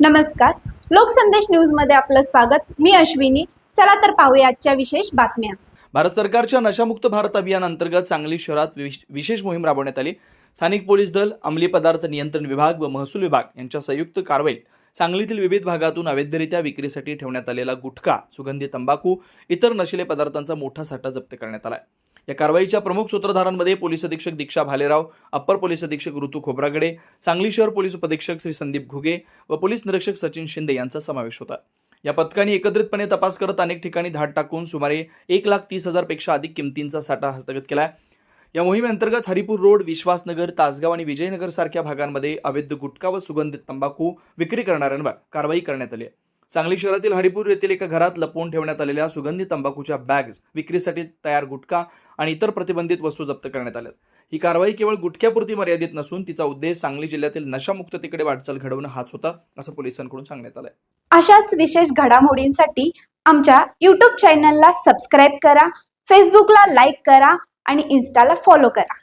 नमस्कार. लोकसंदेश न्यूजमध्ये आपलं स्वागत. मी अश्विनी. चला तर पाहूया आजच्या विशेष बातम्या. भारत सरकारच्या नशामुक्त भारत अभियान अंतर्गत सांगली शहरात विशेष मोहीम राबवण्यात आली. स्थानिक पोलीस दल अंमली पदार्थ नियंत्रण विभाग व महसूल विभाग यांच्या संयुक्त कारवाईत सांगलीतील विविध भागातून अवैधरित्या विक्रीसाठी ठेवण्यात आलेला गुटखा सुगंधी तंबाखू इतर नशिले पदार्थांचा मोठा साठा जप्त करण्यात आला या कारवाईच्या प्रमुख सूत्रधारांमध्ये पोलीस अधीक्षक दीक्षा भालेराव अप्पर पोलीस अधीक्षक ऋतू खोब्रागडे सांगली शहर पोलीस उपअधीक्षक श्री संदीप घुगे व पोलीस निरीक्षक सचिन शिंदे यांचा समावेश होता. या पथकाने एकत्रितपणे तपास करत अनेक ठिकाणी धाड टाकून सुमारे एक लाख तीस हजारपेक्षा अधिक किमतींचा साठा हस्तगत केलाय या मोहिमेअंतर्गत हरिपूर रोड विश्वासनगर तासगाव आणि विजयनगर सारख्या भागांमध्ये अवैध गुटखा व सुगंधित तंबाखू विक्री करणाऱ्यांवर कारवाई करण्यात आली आहे. सांगली शहरातील हरिपूर येथील एका घरात लपवून ठेवण्यात आलेल्या सुगंधी तंबाखूच्या बॅग्स विक्रीसाठी तयार गुटखा आणि इतर प्रतिबंधित वस्तू जप्त करण्यात आल्या ही कारवाई केवळ गुटख्यापुरती मर्यादित नसून तिचा उद्देश सांगली जिल्ह्यातील नशामुक्ततेकडे वाटचाल घडवणं हाच होता असं पोलिसांकडून सांगण्यात आलंय. अशाच विशेष घडामोडींसाठी आमच्या युट्यूब चॅनलला सबस्क्राईब करा फेसबुकला लाईक करा आणि इन्स्टाला फॉलो करा.